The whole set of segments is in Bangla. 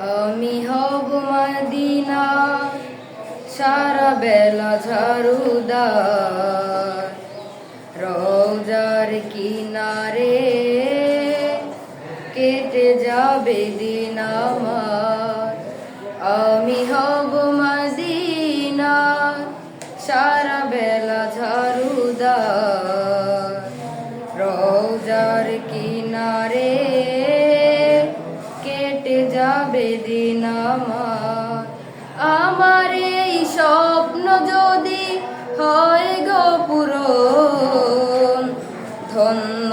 আমি হব মদিনা, সারা বেলা ঝাড়ুদার রোজার কিনারে কেটে যাবে দিন আমার। আমি হব মদিনা, সারা বেলা ঝাড়ুদার রোজার কিনারে দিন আমার। আমার এই স্বপ্ন যদি হয় গো পুরো ধন্য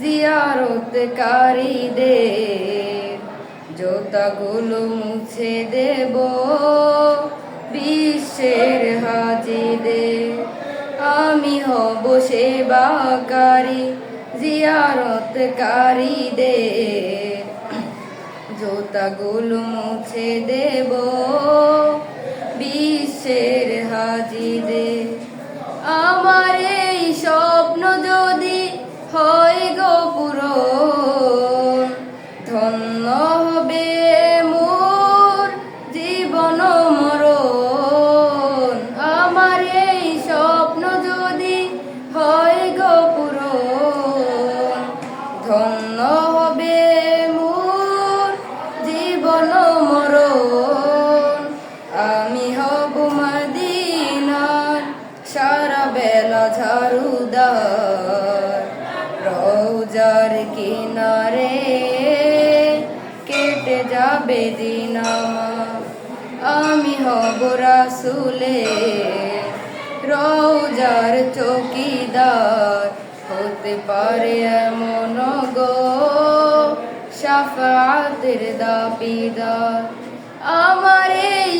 জিয়ারতকারীদের জোতাগুলো মুছে দেব বিশ্বের হাজিদের আমি হব সেবাকারী জিয়ারতকারীদের জোতাগুলো মুছে দেব বেলা ঝাড়ুদার রোজার কিনারে কেটে যাবে দিন। আমি হব রাসুলে রোজার চৌকিদার। হতে পারে এমন গো সাফাতের দাবিদার আমার এই